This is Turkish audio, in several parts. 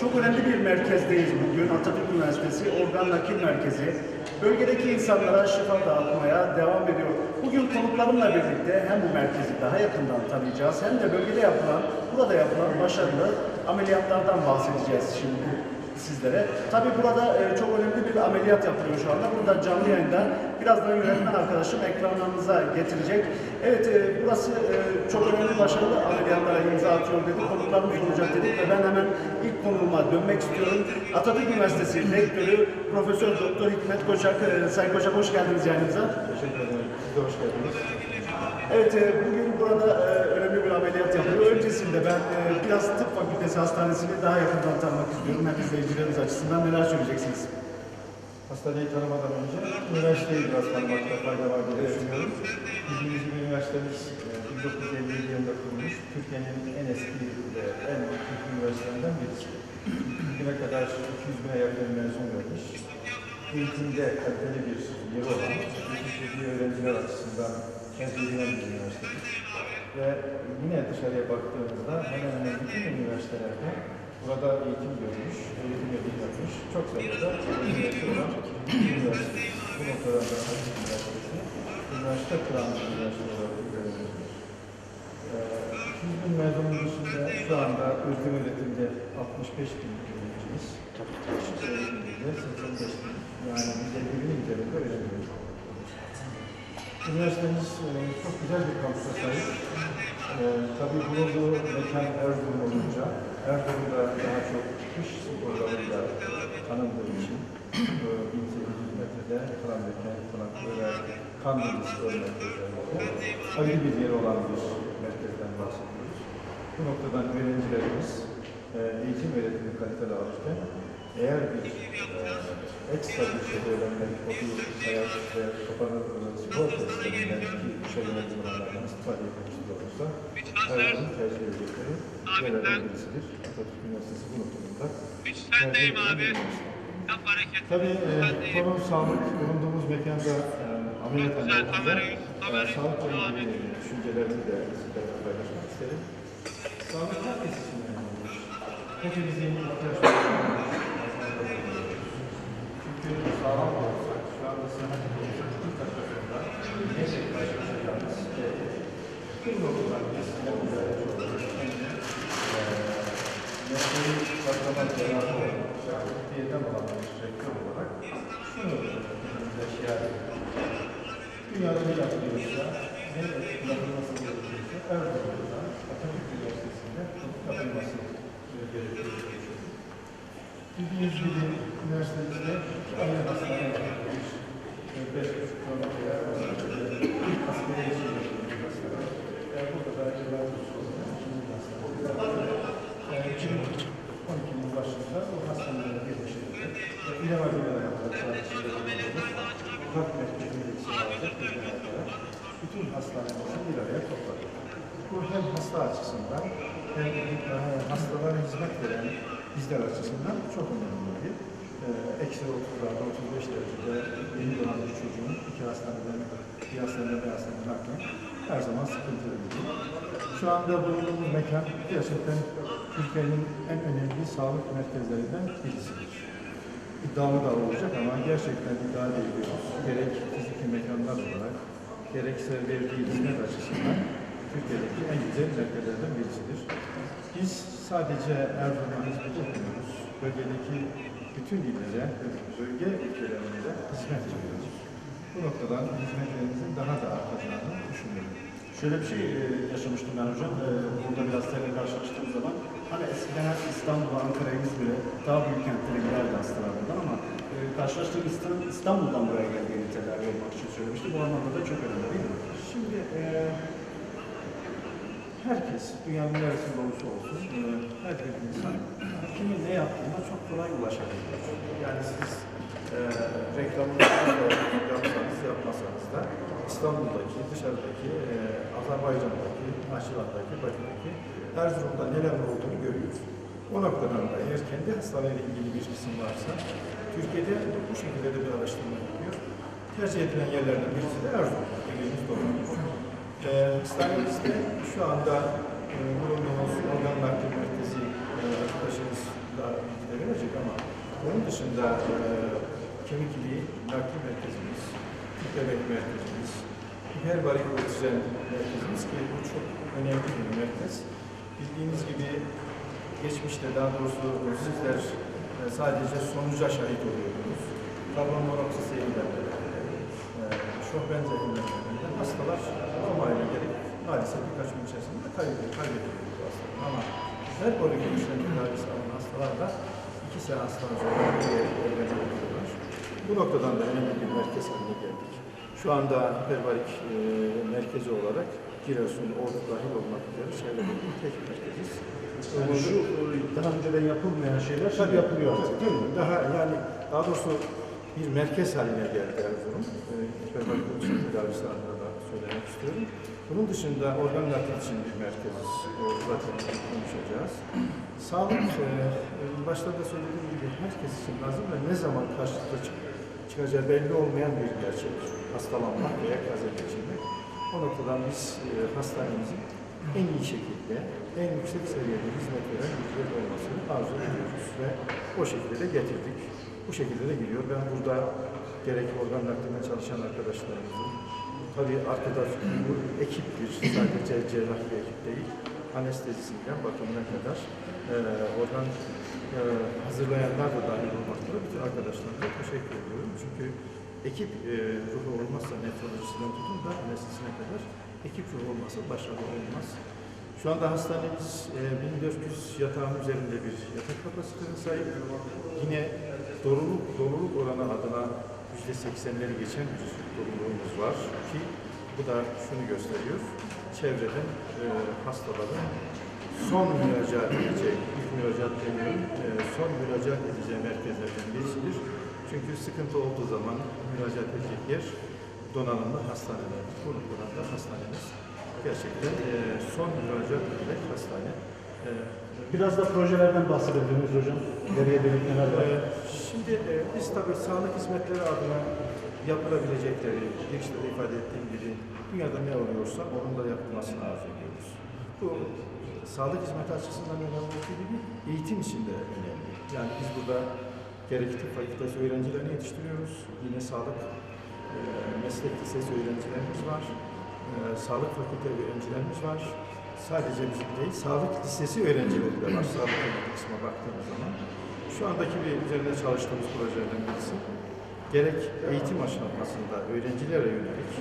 Çok önemli bir merkezdeyiz bugün. Atatürk Üniversitesi Organ Nakil Merkezi. Bölgedeki insanlara şifa dağıtmaya devam ediyor. Bugün konuklarımla birlikte hem bu merkezi daha yakından tanıyacağız hem de bölgede yapılan, burada yapılan başarılı ameliyatlardan bahsedeceğiz şimdi sizlere. Tabii burada e, çok önemli bir ameliyat yapılıyor şu anda. Burada canlı yayında birazdan yönetmen arkadaşım ekranlarınıza getirecek. Evet e, burası e, çok önemli başarılı ameliyatlara imza atıyor dedi. Konuklarımız olacak dedik ve ben hemen ilk konuma dönmek istiyorum. Atatürk Üniversitesi Rektörü Profesör Doktor Hikmet Koçak. E, Sayın Koçak hoş geldiniz yayınımıza. Teşekkür ederim. Siz de hoş geldiniz. Evet, e, bugün burada e, önemli bir ameliyat yapılıyor. Öncesinde ben e, biraz tıp fakültesi hastanesini daha yakından tanımak istiyorum. Hem izleyicilerimiz açısından neler söyleyeceksiniz? Hastaneyi tanımadan önce üniversiteyi biraz tanımakta fayda var diye düşünüyorum. Bildiğiniz gibi üniversitemiz e, 1957 yılında kurulmuş. Türkiye'nin en eski ve en büyük üniversitelerinden birisi. Bugüne kadar 200 bine yakın mezun vermiş. Eğitimde kaliteli bir yeri olan, öğrenciler açısından bir üniversitedir. Ve yine dışarıya baktığımızda hemen hemen bütün üniversitelerde burada eğitim görmüş, eğitim yapmış, çok sayıda üniversite olan üniversite. Bu noktada da Atatürk Üniversitesi, üniversite kuran üniversite olarak görülmektedir. Ee, 200 bin mezunun dışında şu anda özgür öğretimde 65 bin öğrencimiz. Öğretimde 85 bin. Yani 150 bin üzerinde öğrencimiz. Üniversitemiz e, çok güzel bir kampüse sahip. E, tabii bulunduğu mekan Erzurum olunca, Erzurum'da daha çok kış sporlarıyla tanındığı için e, 1800 metrede Karamekan, Konaklı ve Kandilisi örnek özellikle ayrı bir yeri olan bir merkezden bahsediyoruz. Bu noktadan öğrencilerimiz e, eğitim öğretimi kaliteli alırken eğer bir e, ekstra bir şey öğrenmek, okul, hayat ve kapanır sigorta sisteminden ki işe yönelik olanlardan istifade etmek istiyorsa Erdoğan'ın tercih edecekleri yerlerden birisidir. Atatürk Üniversitesi bu noktada. Yap hareket. Tabii e, konu sağlık, bulunduğumuz mekanda e, ameliyat Çok güzel, anlamında kamerayı- e, sağlıkla ilgili düşüncelerimi de sizlerle paylaşmak isterim. Sağlık herkes için önemlidir. Hepimizin ihtiyaç duyduğu Çünkü sağlam olursak, şu anda sıhhat olursak, ilk aşamada gerçek başlayacağımız şey, tüm noktalar biz yapacağız. Mesleği başlamak cerrahı olarak, Türkiye'den olan bir rektör olarak şunu bize şiar ediyoruz. Dünyada ne yapılıyorsa, ne yapılması gerekiyorsa, Erzurum'da, Atatürk Üniversitesi'nde yapılması gerekiyor. Bildiğiniz gibi üniversitemizde aynı hastane yapıyoruz. Beş buçuk kilometre ilk askeri için yapıyoruz. Yani burada da Erzurum Sultan'ın ikinci 2012'nin başında o hastanelere birleştirildi. İlhan Abi'yle yapılan Kalp merkezinde bütün hastaneleri bir araya topladı. Bu hem hasta açısından hem e, hastalara hizmet veren bizler açısından çok önemli bir eksi 30'larda 35 derecede yeni doğan bir çocuğun iki hastaneden bir hastaneden bir hastaneden naklen her zaman sıkıntılı bir durum. Şu anda bulunduğumuz mekan gerçekten Türkiye'nin en önemli sağlık merkezlerinden birisidir. İddialı da olacak ama gerçekten iddialı ediyoruz. Gerek fiziki mekanlar olarak, gerekse verdiği hizmet açısından Türkiye'deki en güzel merkezlerden birisidir. Biz sadece Erzurum'a hizmet etmiyoruz. Bölgedeki bütün illere, bölge ülkelerine hizmet ediyoruz. Bu noktadan hizmetlerimizin daha da artacağını düşünüyorum. Şöyle bir şey e, yaşamıştım ben hocam. E, burada biraz seninle karşılaştığım zaman hani eskiden İstanbul'a, Ankara'ya, İzmir'e daha büyük kentlere giderdi hastalar buradan ama e, karşılaştığım İstan- İstanbul'dan buraya geldiğini tedavi olmak için söylemişti. Bu anlamda da çok önemli değil mi? Şimdi e, herkes, dünyanın neresinde olursa olsun, e, her bir insan kimin ne yaptığına çok kolay ulaşabiliyor. Yani siz e, reklamını yapsanız, yapmasanız da İstanbul'daki, dışarıdaki, e, Azerbaycan'daki, Naşivan'daki, Bakü'deki, Erzurum'da neler olduğunu görüyoruz. O noktadan da eğer kendi hastaneyle ilgili bir kısım varsa, Türkiye'de bu şekilde de bir araştırma yapıyor. Tercih edilen yerlerden birisi de Erzurum. Dediğimiz doğru. Ee, hastanemizde şu anda e, bulunduğumuz organ nakli merkezi e, arkadaşımızla Onun dışında e, kemik iliği nakli merkezimiz, tüp bebek merkezimiz, hiperbarik oksijen merkezimiz ki bu çok önemli bir merkez. Bildiğiniz gibi geçmişte daha doğrusu sizler e, sadece sonuca şahit oluyordunuz. Karbon monoksit ile e, şok benzerliklerinden hastalar komayla gelip maalesef birkaç gün içerisinde kaybediyor, kaybediyor bu hastalar. Ama hiperbarik oksijen tedavisi alan hastalar da iki seanstan sonra geriye organize ediyorlar. Bu noktadan da önemli bir merkez haline geldik. Şu anda hiperbarik e, merkezi olarak Giresun, Ordu dahil olmak üzere çevrede tek merkeziz. Yani şu e, daha önceden yapılmayan şeyler şimdi yapılıyor artık değil mi? Daha yani daha doğrusu bir merkez haline geldi Erzurum. E, hiperbarik oksijen tedavisi adına da söylemek istiyorum. Bunun dışında organ nakli için bir merkeziz. E, zaten konuşacağız. Sağlık, e, e, başta da söylediğim gibi herkes için lazım ve ne zaman karşılıklı çık- çıkacağı belli olmayan bir gerçek. Hastalanmak veya kaza geçirmek. O noktadan biz hastanemizin en iyi şekilde, en yüksek seviyede hizmet veren bir yer olmasını arzu ediyoruz ve o şekilde de getirdik. Bu şekilde de gidiyor. Ben burada gerek organ naklinde çalışan arkadaşlarımızın, tabii arkada bu ekip bir, sadece cerrah bir ekip değil, anestezisinden bakımına kadar e, organ e, hazırlayanlar da dahil olmak üzere bütün arkadaşlarıma teşekkür ediyorum. Çünkü ekip e, ruhu olmazsa nefrolojisinden tutun da anestezisine kadar ekip ruhu olmazsa başarılı olmaz. Şu anda hastanemiz e, 1400 yatağın üzerinde bir yatak kapasitesine sahip. Yine doluluk, doluluk oranı adına %80'leri geçen bir doluluğumuz var ki bu da şunu gösteriyor. Çevreden e, hastaların son müracaat edeceği, ilk müracaat demiyorum, e, son müracaat edeceği merkezlerden birisidir. Çünkü sıkıntı olduğu zaman müracaat edecek yer donanımlı hastaneler. Bu noktadan da hastanemiz gerçekten e, son müracaat edilen hastane. E, Biraz da projelerden bahsedebiliriz hocam. Geriye dönük neler var? Ee, Şimdi e, biz tabii sağlık hizmetleri adına yapılabilecekleri, girişte de ifade ettiğim gibi dünyada ne oluyorsa onun da yapılmasını arzu ediyoruz. Bu sağlık hizmeti açısından önemli olduğu gibi eğitim için de önemli. Yani biz burada gerek tıp fakültesi öğrencilerini yetiştiriyoruz. Yine sağlık e, meslek lisesi öğrencilerimiz var. E, sağlık fakülte öğrencilerimiz var. Sadece bizim değil, sağlık lisesi öğrencileri de var. Sağlık fakültesi kısmına baktığımız zaman. Şu andaki bir üzerinde çalıştığımız projelerden birisi gerek eğitim aşamasında öğrencilere yönelik,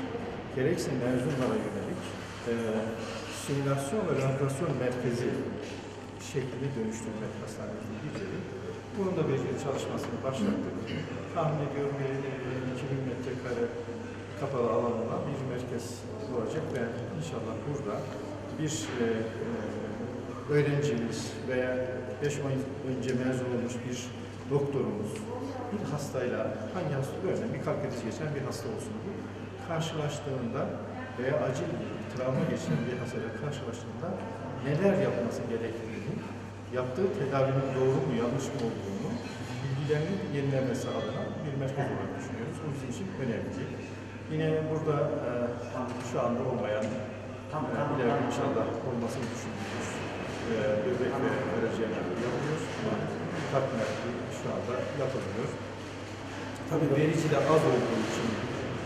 gerekse mezunlara yönelik e, simülasyon ve rehabilitasyon merkezi şeklini dönüştürmek hastanemizin bir yeri. Bunun da bir çalışmasını başlattık. Tahmin ediyorum bir e, 2000 metrekare kapalı alanına bir merkez olacak ve inşallah burada bir e, e, öğrencimiz veya 5 ay önce mezun olmuş bir doktorumuz bir hastayla hangi hasta örneğin bir kalp krizi geçen bir hasta olsun bu karşılaştığında veya acil bir travma geçiren bir hastayla karşılaştığında neler yapması gerektiğini, yaptığı tedavinin doğru mu yanlış mı olduğunu bilgilerinin yenilenmesi adına bir merkez olarak düşünüyoruz. Bu bizim için önemli. Yine burada e, şu anda olmayan tam e, ileride inşallah olmasını düşündüğümüz e, böbrek ve karaciğer nakli yapılıyor. Ama kalp nakli şu anda yapılmıyor. Tabii verici de az olduğu için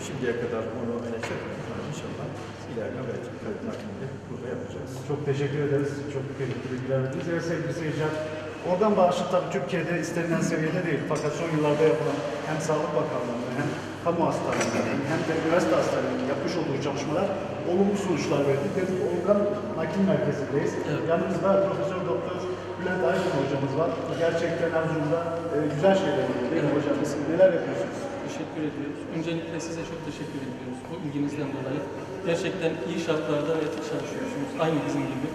şimdiye kadar onu öne çekmedik ama inşallah ileride belki kalp naklini burada yapacağız. Çok teşekkür ederiz. Çok kıymetli bilgiler verdiniz. Evet sevgili seyirciler, organ bağışı tabii Türkiye'de istenilen seviyede değil. Fakat son yıllarda yapılan hem Sağlık Bakanlığı'nın hem kamu hastanelerinin hem de üniversite hastanelerinin yapmış olduğu çalışmalar olumlu sonuçlar verdi. Biz organ nakil merkezindeyiz. Yanımızda Profesör Doktor Bülent Aydın hocamız var. Gerçekten Erzurum'da e, güzel şeyler oluyor değil mi hocam? Siz neler yapıyorsunuz? Teşekkür ediyoruz. Öncelikle size çok teşekkür ediyoruz bu ilginizden dolayı. Gerçekten iyi şartlarda çalışıyorsunuz. Aynı bizim gibi.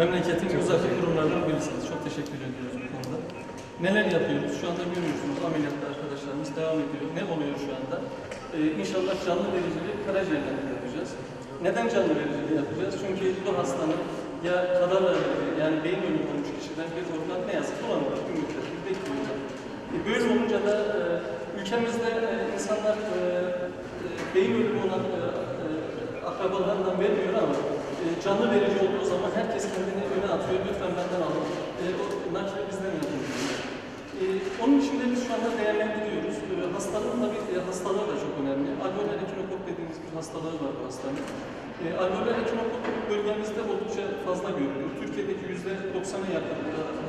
Memleketin uzak kurumlarından birisiniz. Çok teşekkür ediyoruz bu konuda. Neler yapıyoruz? Şu anda görüyorsunuz ameliyatta arkadaşlarımız devam ediyor. Ne oluyor şu anda? Ee, inşallah canlı vericili karaciğerden yapacağız. Neden canlı vericili yapacağız? Çünkü bu hastanın ya kadavra yani beyin ölümü olmuş kişiden bir organ ne yazık bulamadık. Bir müddet bekliyorlar. E, Böyle olunca da e, ülkemizde e, insanlar e, e, beyin ölümü olan e, e, akrabalarından vermiyor ama e, canlı verici olduğu zaman herkes kendini öne atıyor. Lütfen benden alın. E, o nakli bizden yapın. E, onun için de biz şu anda değerlendiriyoruz. Hastalığın da bir e, hastalığı da çok önemli. Alveolar ekinokok dediğimiz bir hastalığı var bu hastanın. E, alveolar ekinokok bölgemizde oldukça fazla görülüyor. Türkiye'deki yüzde 90'a yakın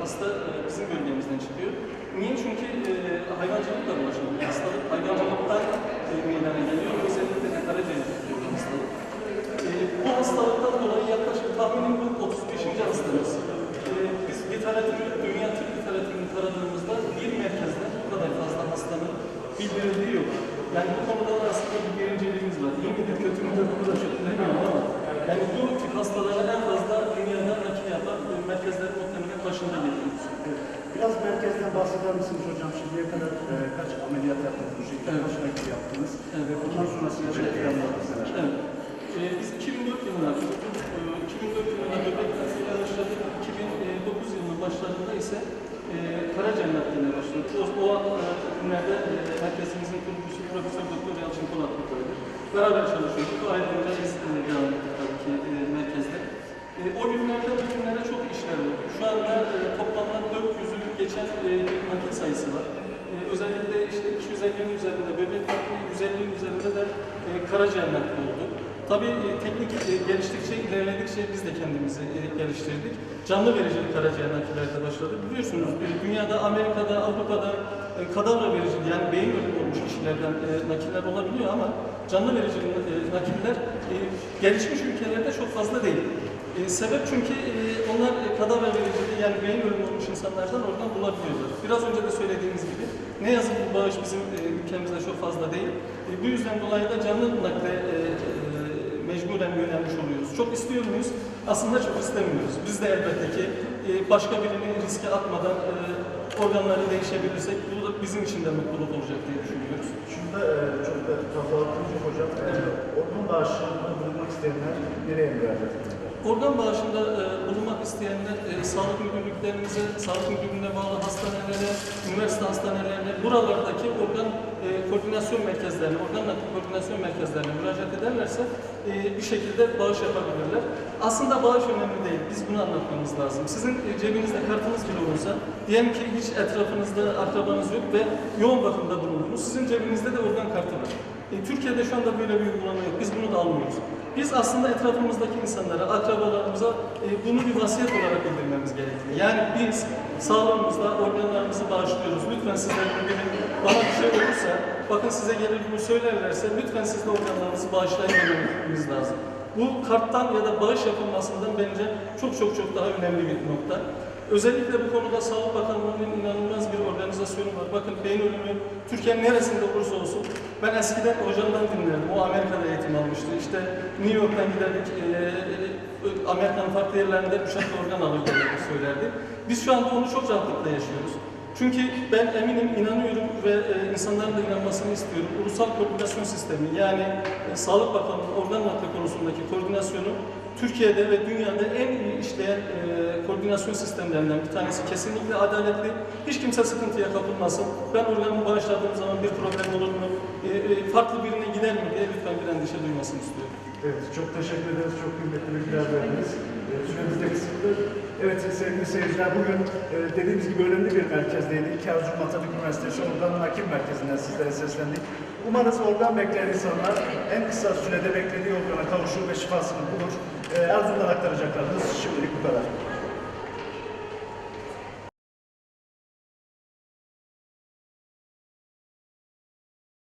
hasta e, bizim bölgemizden çıkıyor. Niye? Çünkü e, hayvancılıkla bulaşan bir hastalık. Hayvancılıktan e, meydana geliyor. Özellikle de karaciğer tutuyor bu hastalık. E, bu hastalıktan dolayı yaklaşık tahminim bu 35. hastamız. E, biz literatürü, dünya tıp literatürünü taradığımızda bir merkezde bu kadar fazla hastanın bildirildiği yok. Yani bu konuda da aslında bir birinciliğimiz var. İyi midir, kötü müdür bunu da çok bilemiyorum ama yani bu tip hastalara en fazla dünyada nakil yapan merkezlerin muhtemelen başında geliyoruz. Biraz merkezden bahseder misiniz hocam? Şimdiye kadar e, kaç ameliyat yaptınız? Bu şekilde Evet. kaç nakil yaptınız? Evet. Ve bundan sonrasında şey planlarınız neler? Evet. Ee, biz 2004 yılında. Ee, 2004 yılında böbrek kanseriyle başladık. 2009 yılının başlarında ise e, karaciğer nakline başladık. O, o günlerde e, merkezimizin kurucusu Profesör Doktor Yalçın Polat buradaydı. Beraber çalışıyorduk. Ayrıca biz e, devam ettik tabii ki e, merkezde. E, o günlerde bugünlere çok işler oldu. Şu anda e, toplamda 400'ü geçen e, nakil sayısı var. E, özellikle işte 250'nin üzerinde böbrek nakli, 150'nin üzerinde de e, karaciğer nakli oldu. Tabii e, teknik e, geliştikçe, ilerledikçe biz de kendimizi e, geliştirdik. Canlı vericili karaciğer nakillerde başladık. Biliyorsunuz dünyada, Amerika'da, Avrupa'da kadavra vericili yani beyin ölümü olmuş kişilerden nakiller olabiliyor ama canlı vericili e, nakiller gelişmiş ülkelerde çok fazla değil. Sebep çünkü onlar kadavra vericili yani beyin ölümü olmuş insanlardan oradan bulabiliyorlar. Biraz önce de söylediğimiz gibi ne yazık ki bu bağış bizim ülkemizde çok fazla değil. Bu yüzden dolayı da canlı nakle e, mecburen yönelmiş oluyoruz. Çok istiyor muyuz? Aslında çok istemiyoruz. Biz de elbette ki e, başka birini riske atmadan e, organları değişebilirsek bu da bizim için de mutluluk olacak diye düşünüyoruz. Şurada e, çok da atınca hocam, e, organ bağışlarında bulunmak isteyenler nereye müracaat ediyorlar? Organ bağışında e, bulunmak isteyenler e, sağlık müdürlüklerimize, sağlık müdürlüğüne bağlı hastanelere, üniversite hastanelerine, buralardaki organ e, koordinasyon merkezlerine, organ nakli koordinasyon merkezlerine müracaat ederlerse e, bir şekilde bağış yapabilirler. Aslında bağış önemli değil, biz bunu anlatmamız lazım. Sizin e, cebinizde kartınız bile olursa, diyelim ki hiç etrafınızda akrabanız yok ve yoğun bakımda bulundunuz, sizin cebinizde de organ kartı var. E, Türkiye'de şu anda böyle bir uygulama yok. Biz bunu da almıyoruz. Biz aslında etrafımızdaki insanlara, akrabalarımıza e, bunu bir vasiyet olarak bildirmemiz gerekiyor. Yani biz sağlığımızda organlarımızı bağışlıyoruz. Lütfen sizlerin biri bana bir şey olursa, bakın size gelir bunu söylerlerse lütfen siz de organlarınızı bağışlayın dememiz lazım. Bu karttan ya da bağış yapılmasından bence çok çok çok daha önemli bir nokta. Özellikle bu konuda Sağlık Bakanlığı'nın inanılmaz bir organizasyonu var. Bakın beyin ölümü Türkiye'nin neresinde olursa olsun ben eskiden hocamdan dinlerdim. O Amerika'da eğitim almıştı. İşte New York'tan giderdik, eee Amerika'nın farklı yerlerinde uçakla organ alırdı diye söylerdi. Biz şu anda onu çok rahatlıkla yaşıyoruz. Çünkü ben eminim, inanıyorum ve e, insanların da inanmasını istiyorum. Ulusal koordinasyon sistemi yani e, Sağlık Bakanlığı organ nakli konusundaki koordinasyonu Türkiye'de ve dünyada en iyi işleyen e, koordinasyon sistemlerinden bir tanesi. Kesinlikle adaletli. Hiç kimse sıkıntıya kapılmasın. Ben organımı bağışladığım zaman bir problem olur mu? E, e, farklı birine gider mi diye lütfen bir endişe duymasını istiyorum. Evet, çok teşekkür ederiz. Çok kıymetli bilgiler verdiniz. E, Süremiz de kısıtlı. Evet sevgili seyirciler, bugün e, dediğimiz gibi önemli bir merkezdeydik. Erzurum Atatürk Üniversitesi Organ Nakil Merkezi'nden sizlere seslendik. Umarız organ bekleyen insanlar en kısa sürede beklediği organa kavuşur ve şifasını bulur. E, Erzurum'dan aktaracaklarımız şimdilik bu kadar.